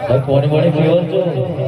ભાઈ પોણી પોણી પીવર છો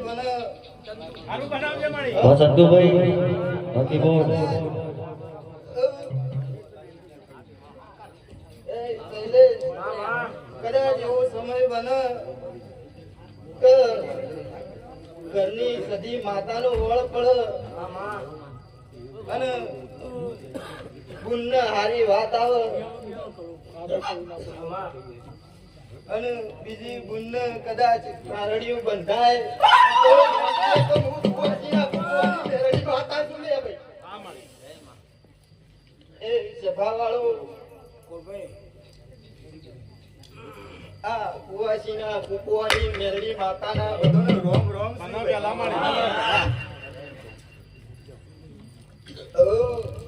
બને હા સંતુભાઈ બાકી બોલ. કદાચ એવો સમય બને કે ઘરની સધી માતાનો વળ પડે અને પુણ્ય હારી વાત આવે. અને બીજી પુન કદાચ કારડિયું બંધાય. એ સભાવાળો આ કુવાસીના કુકુવાની મેરડી માતાના બધાને રોમ રોમ મને પેલા જેટલું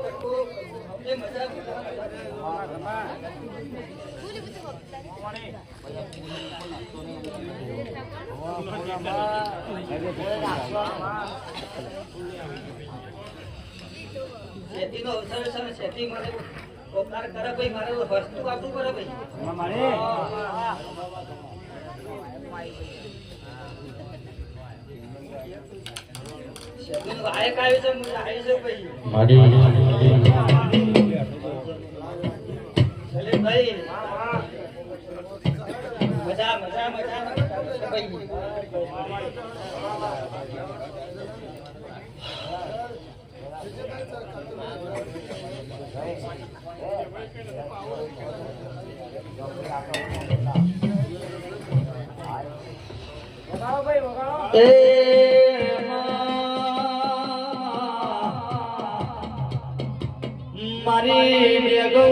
શેતીનો અવસર છે મારે ઉપકાર કરે ભાઈ મારે વસ્તુ આપવું પડે ભાઈ? શેતીનો આયક આવ્યો છે મને ભાઈ. મારી મજા મજા મજા ભાઈ મારી બેગો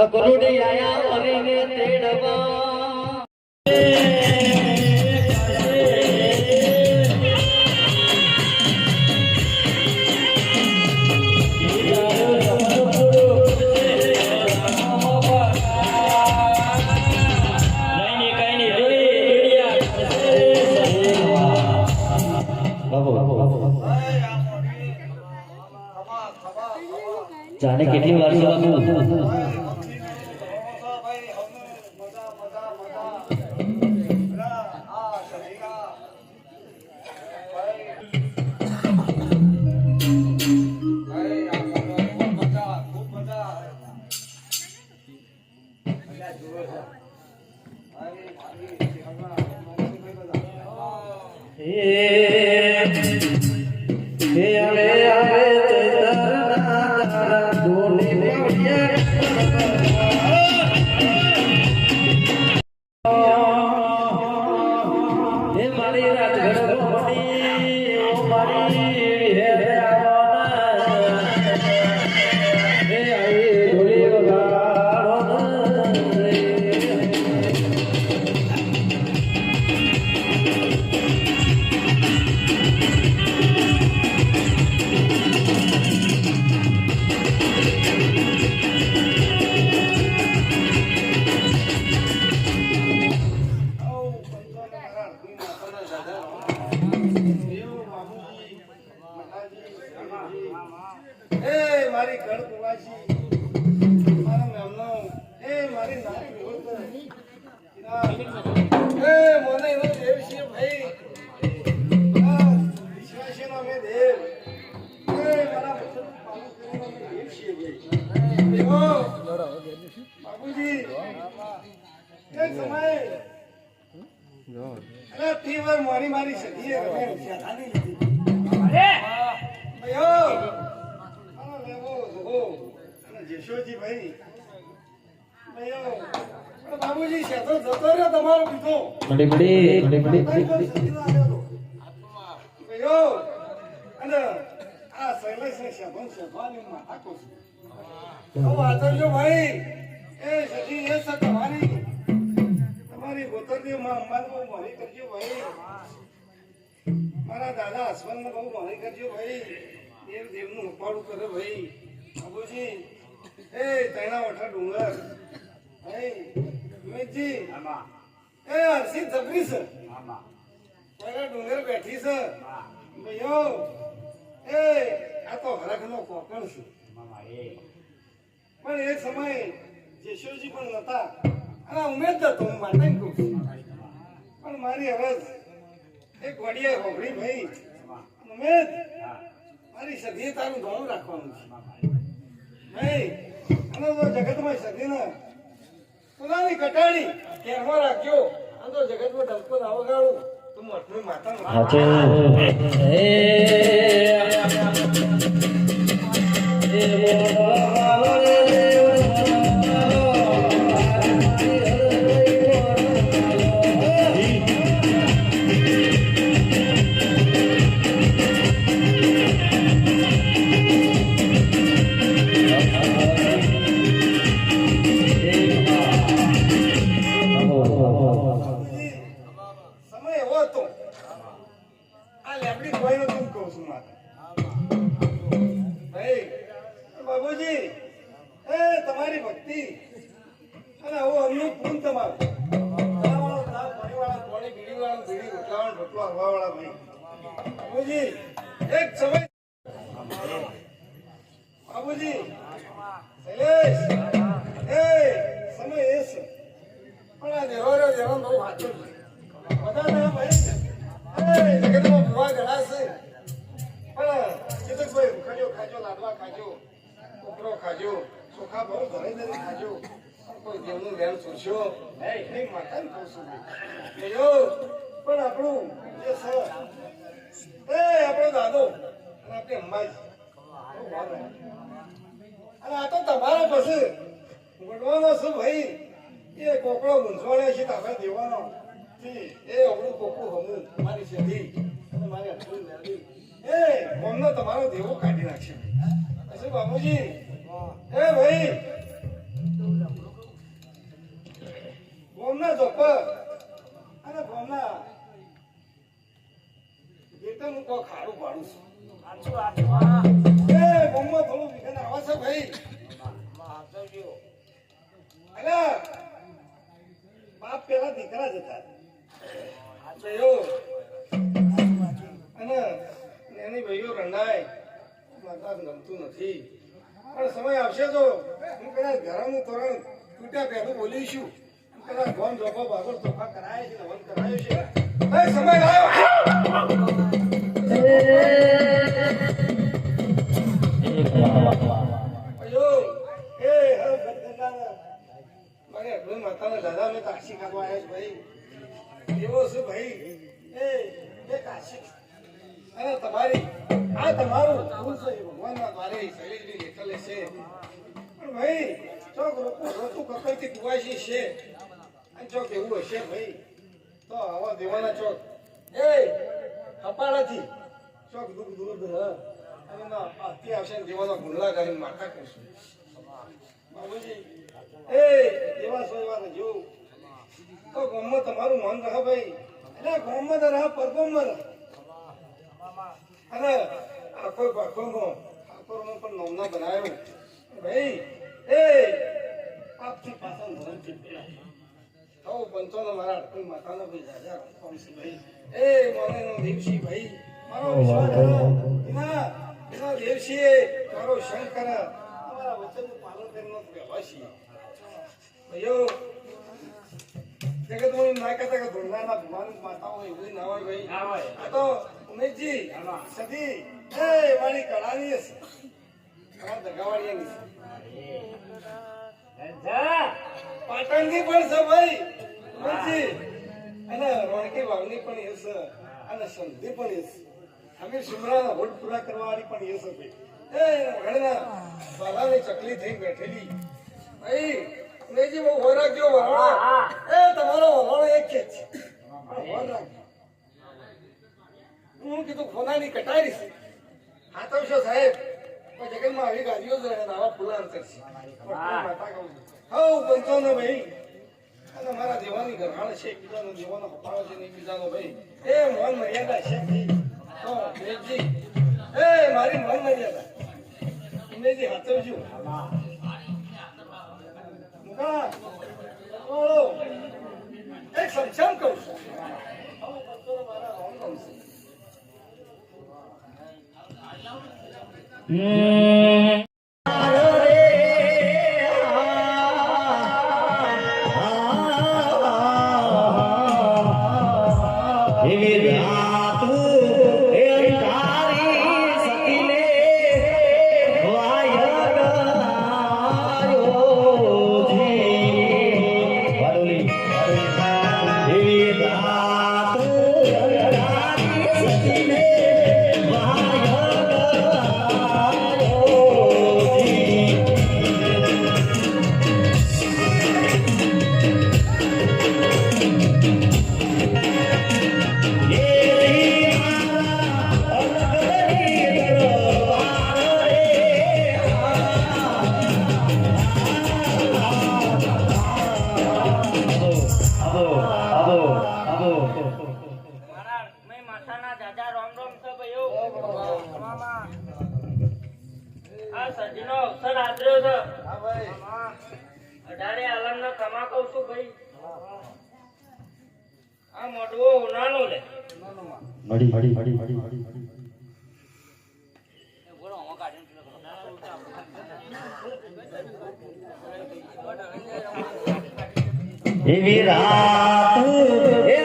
અકરુડી આયા હરીને તેડવા એક સમયે. અરે તી મારી મારી સદીએ રમે શેતાની લીધી ભાઈઓ આનો લેવો જોવો અને જેશોજી ભાઈ ભાઈઓ અરે બાબુજી શેતો જતો રહ્યો તમારો બીજો. ભાઈઓ અને આ શૈલેષને શેભન શેભવાની માતા આચરજો ભાઈ એ સજી એ છે તમારી. તમે મારી ગોતરજી માં અંબાને બહુ મોરી કરજો ભાઈ. મારા દાદા હસબન્ડ બહુ મોરી કરજો ભાઈ. દેવ દેવનું ઉપાડું કરે ભાઈ. બાબુજી, એ તૈણા વઠા ડુંગર. ભાઈ ઉમેશજી એ હર્ષિત જબરી છે. તૈણા ડુંગર બેઠી ભાઈઓ, એ, આ તો હરખનો કોકણ છે. પણ એ સમયે જેશોજી પણ નતા અને ઉમેદ હતો હું માટે કહું છું પણ મારી અરજ એક વડિયા હોભળી ભાઈ ઉમેદ મારી સદી તારું ઘણું રાખવાનું છે ભાઈ અને તો જગતમાં સદીને પુરાની કટાણી કેરમાં રાખજો અને તો જગતમાં ડંકો ના વગાડું તો મોટલું માતા સાચું રોટલા ભક્તિ. અને આવો અન્ય ભાઈ. બાબુજી, એક સમય. બાબુજી, શૈલેષ. એ, સમય પણ આ દેવારો દેવાનો બહુ વાંચું છે. બધા ના ભાઈ જગતમાં ભૂવા છે. પણ ખાજો ખાજો ખાજો કોપરો ખાજો ચોખા બહુ ધરી નથી ખાજો. કોઈ દેવનું વેણ છોડશો નહીં. માતાને ભાઈ પણ આપણું જે છે. એ આપણો દાદો. અને આપણી અંબાજી. અને આ તો તમારા પછી ગુણવાનો શું ભાઈ એ કોકડો મૂંઝવણ્યો છે તમે દેવાનો. એ અવળું કોકું હમું મારી સેધી અને મારી અટકું એ ગોમનો તમારો દેવો કાઢી નાખશે. પછી બાબુજી એ ભાઈ. ગોમના ચોપર. અને ગોમના. બેટન કો ખારું પાડું છું. એ ગોમમાં થોડું વિઘન આવે છે ભાઈ. અલા બાપ પેલા દીકરા જ હતા. અને એની ભાઈઓ રંડાય. માતા ગમતું નથી. પણ સમય આવશે તો હું કદાચ ઘરનું તોરણ તૂટ્યા પહેલું બોલીશું. કદાચ ભવન જોખો ભાગો ચોખા કરાય છે, વન કરાય છે. સમય આવ્યો. માતાના દાદા મેં કાશી ખાવા આવ્યા ભાઈ. એવો ભાઈ? એ કાશી. અને તમારી આ તમારું ભૂલ છે ભગવાનના દ્વારે શૈલેષની લેખલે છે. પણ ભાઈ, ચોક રોતું કકડતી દુવાશી છે. અને ચોક એવું હશે ભાઈ, તો આવા દેવાના ચોક. એ, કપાળાથી. ચોક દુઃખ દૂર હ અને ના આથી આવશે ને દેવાનો ગુંડલા ગાઈને માથા કરશું. બાબુજી, એ, દેવા સો એવા જો તો ગામમાં તમારું મન રહે ભાઈ. એટલે ગામમાં તો રહે પરગોમાં રહે. અને આખો પાખોમાં ઠાકોરનો પણ નમના બનાવ્યો ભાઈ એ આપથી પાછા ધોરણ ચીપેલા હો પંચોનો મારા અટકું માતાનો ભાઈ રાજા છે ભાઈ. એ મોનેનો દેવસી ભાઈ. મારો વિશ્વાસ કરો. એના એના દેવસીએ મારો શંકર. અમારા વચનનું પાલન કરીને વ્યવહાર છીએ. ભાઈઓ જગતમાં ના કહેતા કે ધોરણાના ભગવાન માતા હોય એવું ના હોય ભાઈ. આ તો ઉમેશજી સદી એ મારી કળાની હશે. કળા દગાવાળીની છે. પાટણની પણ છે ભાઈ ઉમેશજી. અને રોણકી વાવની પણ એ છે. અને સંધિ પણ એ છે. અમે સુમરાના હોટ પૂરા કરવા વાળી પણ એ છે ભાઈ. એ ઘણા બાલાની ચકલી થઈ બેઠેલી. ભાઈ ઉમેશજી બહુ હોર ગયો વરાળો એ તમારો વરાળો એક જ છે. હું કીધું ખોનાની કટારી છે. હા તો શું સાહેબ? જગતમાં આવી ગાડીઓ જ રહે આવા ફૂલા કરશે. હઉ પંચાવન ભાઈ. અને મારા દેવાની ઘરવાળા છે એકબીજાનો દેવાનો હપાળો છે એકબીજાનો ભાઈ. એ મોહન મર્યાદા છે એ મારી મન મર્યાદા. ઉમેજી હાચવજો મુકા ઓળો એક સક્ષમ કહું છું આવું કરશો આદર્યો છે? હા ભાઈ. અઢારે આલમનો કમા કહું છું ભાઈ? આ મોઢવો ઉનાનો લે. મળી મળી મળી મળી મળી એવી રાત એ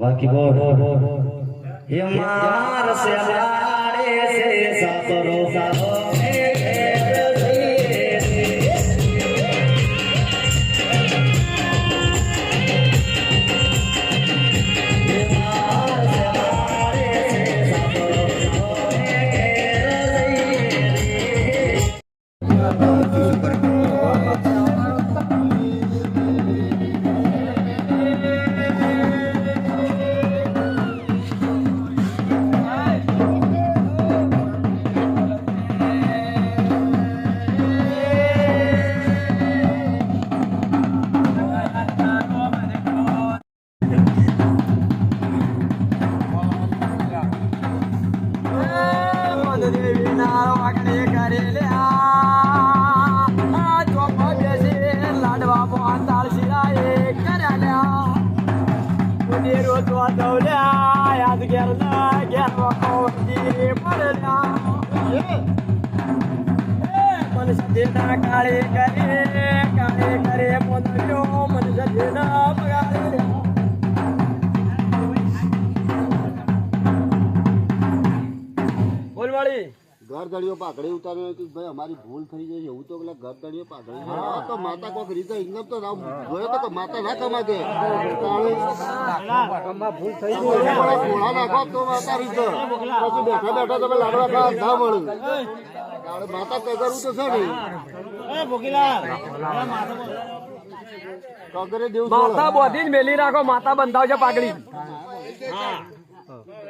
બાકી બોલ. એ માર સે લાડે સે સાપરો સાપો વાળી ગરદડીઓ પાઘડી ઉતાર્યો હોય કે ભાઈ અમારી ભૂલ થઈ જાય એવું તો પેલા ગરદડીઓ પાઘડી તો માતા કોક રીતે ઇન્કમ તો ના જોયો તો માતા ના કમાકે ભૂલ થઈ ગઈ. ઘોડા નાખો તો માતા રીતે પછી બેઠા બેઠા તમે લાડવા ખાવા ના મળે. માતા કગરવું તો છે ને માતા બોધી જ મેલી રાખો માતા બંધાવજો પાઘડી. અમે સદાઈ કીધું તો સાચું છે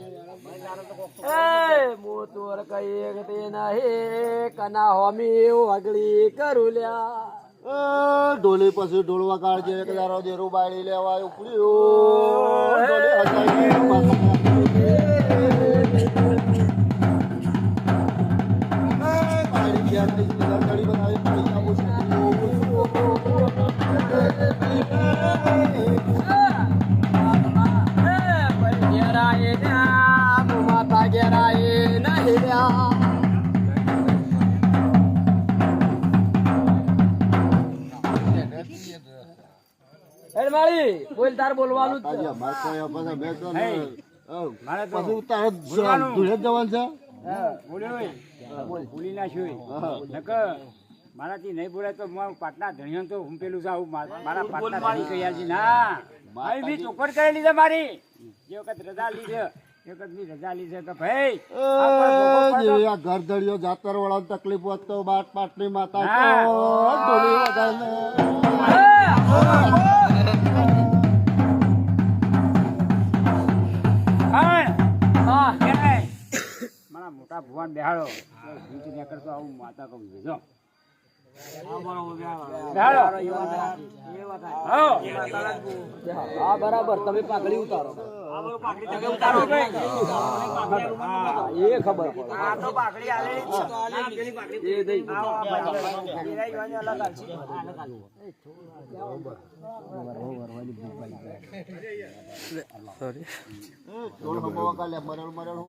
એ મોતોર કઈ તે નહીં કના હોમી વગડી કરું લ્યા. ઢોલી પછી ઢોલવા કાઢજે એક દારો દેરું બાળી લેવાય ઉપડ્યું. બોલ તાર બોલવાનું જ છે. આજે અમાર કોઈ પાસે બે તો પછી તારે ધૂળે જવાનું છે? ભૂલી નાખ્યું નકર મારાથી નહીં બોલાય તો મારું પાટના ધણિયો તો હું પેલું છું મારા પાટના ધણી કહ્યા છે ના ભાઈ બી ચોખવટ કરેલી છે મારી. જે વખત રજા લીધે એ વખત બી રજા લીધે તો ભાઈ ઘર ધડિયો જાતર વાળા તકલીફ હોત તો બાટ પાટની માતા મોટા ભગવાન બેહાડો. કરતો આવું માતા કહું છું. જો. હા. હા બરાબર. તમે પાકડી ઉતારો. એ ખબર પડે.